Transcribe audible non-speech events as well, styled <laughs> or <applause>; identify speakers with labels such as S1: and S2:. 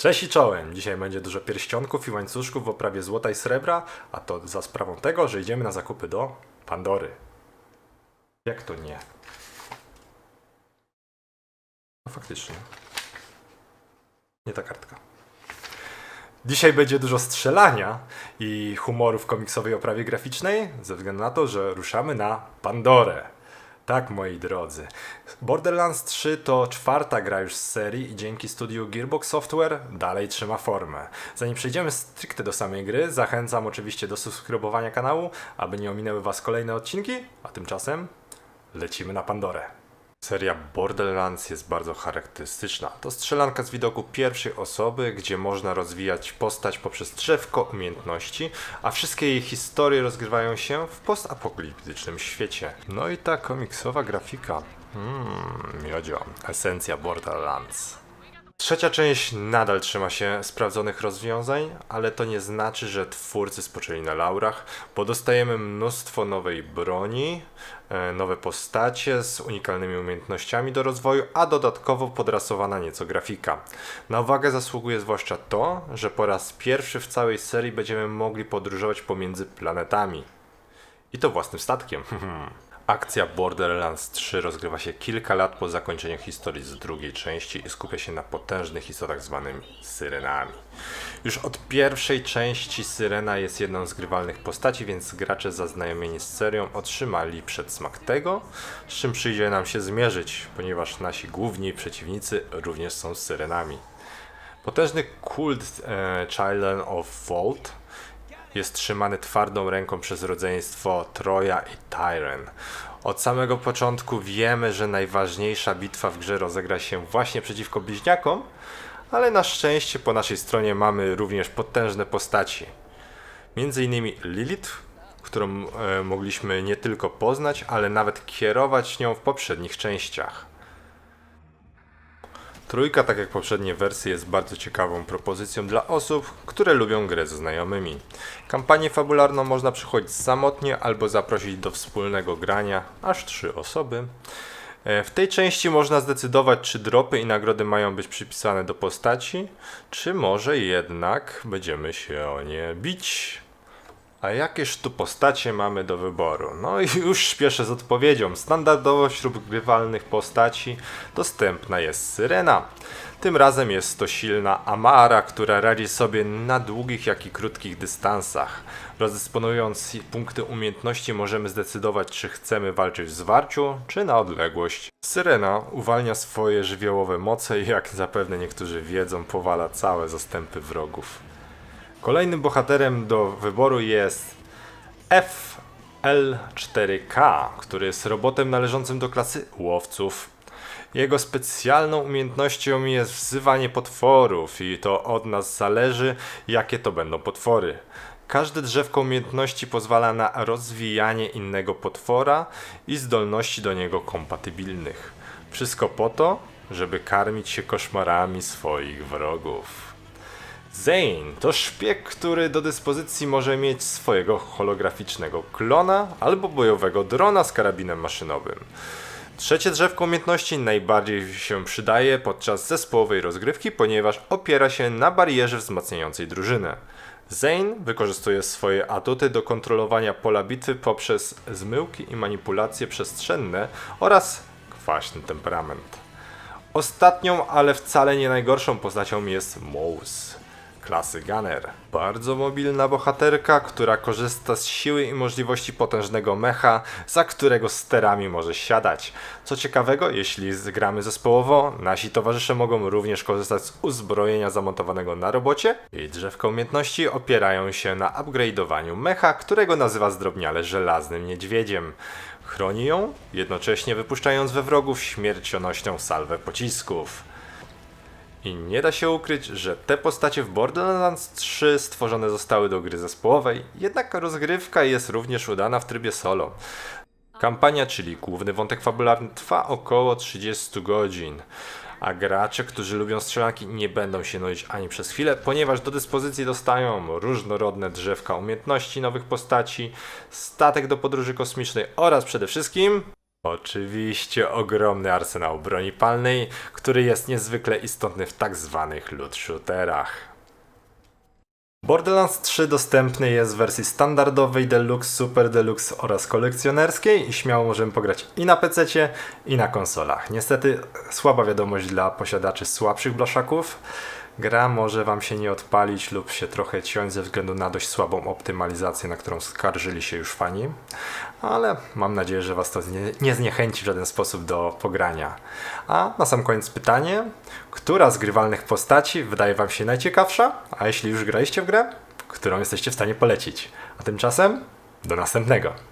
S1: Cześć i czołem! Dzisiaj będzie dużo pierścionków i łańcuszków w oprawie złota i srebra, a to za sprawą tego, że idziemy na zakupy do Pandory. Jak to nie? No faktycznie. Nie ta kartka. Dzisiaj będzie dużo strzelania i humoru w komiksowej oprawie graficznej, ze względu na to, że ruszamy na Pandorę. Tak, moi drodzy. Borderlands 3 to czwarta gra już z serii i dzięki studiu Gearbox Software dalej trzyma formę. Zanim przejdziemy stricte do samej gry, zachęcam oczywiście do subskrybowania kanału, aby nie ominęły Was kolejne odcinki, a tymczasem lecimy na Pandorę. Seria Borderlands jest bardzo charakterystyczna. To strzelanka z widoku pierwszej osoby, gdzie można rozwijać postać poprzez drzewko umiejętności, a wszystkie jej historie rozgrywają się w postapokaliptycznym świecie. No i ta komiksowa grafika. Mmm, miodzio. Esencja Borderlands. Trzecia część nadal trzyma się sprawdzonych rozwiązań, ale to nie znaczy, że twórcy spoczęli na laurach, bo dostajemy mnóstwo nowej broni, e, nowe postacie z unikalnymi umiejętnościami do rozwoju, a dodatkowo podrasowana nieco grafika. Na uwagę zasługuje zwłaszcza to, że po raz pierwszy w całej serii będziemy mogli podróżować pomiędzy planetami. I to własnym statkiem. <laughs> Akcja Borderlands 3 rozgrywa się kilka lat po zakończeniu historii z drugiej części i skupia się na potężnych istotach zwanymi syrenami. Już od pierwszej części Syrena jest jedną z grywalnych postaci, więc gracze zaznajomieni z serią otrzymali przedsmak tego, z czym przyjdzie nam się zmierzyć, ponieważ nasi główni przeciwnicy również są syrenami. Potężny kult e, Children of Vault jest trzymany twardą ręką przez rodzeństwo Troja i Tyren. Od samego początku wiemy, że najważniejsza bitwa w grze rozegra się właśnie przeciwko bliźniakom, ale na szczęście po naszej stronie mamy również potężne postaci. Między innymi Lilith, którą e, mogliśmy nie tylko poznać, ale nawet kierować nią w poprzednich częściach. Trójka, tak jak poprzednie wersje, jest bardzo ciekawą propozycją dla osób, które lubią grę ze znajomymi. Kampanię fabularną można przychodzić samotnie albo zaprosić do wspólnego grania, aż trzy osoby. E, W tej części można zdecydować, czy dropy i nagrody mają być przypisane do postaci, czy może jednak będziemy się o nie bić. A jakież tu postacie mamy do wyboru? No i już śpieszę z odpowiedzią. Standardowo wśród grywalnych postaci dostępna jest Syrena. Tym razem jest to silna Amara, która radzi sobie na długich jak i krótkich dystansach. Rozdysponując punkty umiejętności możemy zdecydować, czy chcemy walczyć w zwarciu, czy na odległość. Syrena uwalnia swoje żywiołowe moce i jak zapewne niektórzy wiedzą, powala całe zastępy wrogów. Kolejnym bohaterem do wyboru jest FL4K, który jest robotem należącym do klasy łowców. Jego specjalną umiejętnością jest wzywanie potworów i to od nas zależy, jakie to będą potwory. Każde drzewko umiejętności pozwala na rozwijanie innego potwora i zdolności do niego kompatybilnych. Wszystko po to, żeby karmić się koszmarami swoich wrogów. Zane to szpieg, który do dyspozycji może mieć swojego holograficznego klona albo bojowego drona z karabinem maszynowym. Trzecie drzewko umiejętności najbardziej się przydaje podczas zespołowej rozgrywki, ponieważ opiera się na barierze wzmacniającej drużynę. Zane wykorzystuje swoje atuty do kontrolowania pola bitwy poprzez zmyłki i manipulacje przestrzenne oraz kwaśny temperament. Ostatnią, ale wcale nie najgorszą postacią jest Mouse, klasy Gunner. Bardzo mobilna bohaterka, która korzysta z siły i możliwości potężnego mecha, za którego sterami może siadać. Co ciekawego, jeśli zgramy zespołowo, nasi towarzysze mogą również korzystać z uzbrojenia zamontowanego na robocie. Jej drzewka umiejętności opierają się na upgrade'owaniu mecha, którego nazywa zdrobniale żelaznym niedźwiedziem. Chroni ją, jednocześnie wypuszczając we wrogów śmiercionośną salwę pocisków. I nie da się ukryć, że te postacie w Borderlands 3 stworzone zostały do gry zespołowej, jednak rozgrywka jest również udana w trybie solo. Kampania, czyli główny wątek fabularny, trwa około 30 godzin, a gracze, którzy lubią strzelanki, nie będą się nudzić ani przez chwilę, ponieważ do dyspozycji dostają różnorodne drzewka umiejętności nowych postaci, statek do podróży kosmicznej oraz przede wszystkim Oczywiście ogromny arsenał broni palnej, który jest niezwykle istotny w tak zwanych loot shooterach. Borderlands 3 dostępny jest w wersji standardowej, deluxe, super deluxe oraz kolekcjonerskiej i śmiało możemy pograć i na PC, i na konsolach. Niestety słaba wiadomość dla posiadaczy słabszych blaszaków. Gra może Wam się nie odpalić lub się trochę ciąć ze względu na dość słabą optymalizację, na którą skarżyli się już fani, ale mam nadzieję, że Was to nie, nie zniechęci w żaden sposób do pogrania. A na sam koniec pytanie, która z grywalnych postaci wydaje Wam się najciekawsza, a jeśli już graliście w grę, którą jesteście w stanie polecić? A tymczasem do następnego.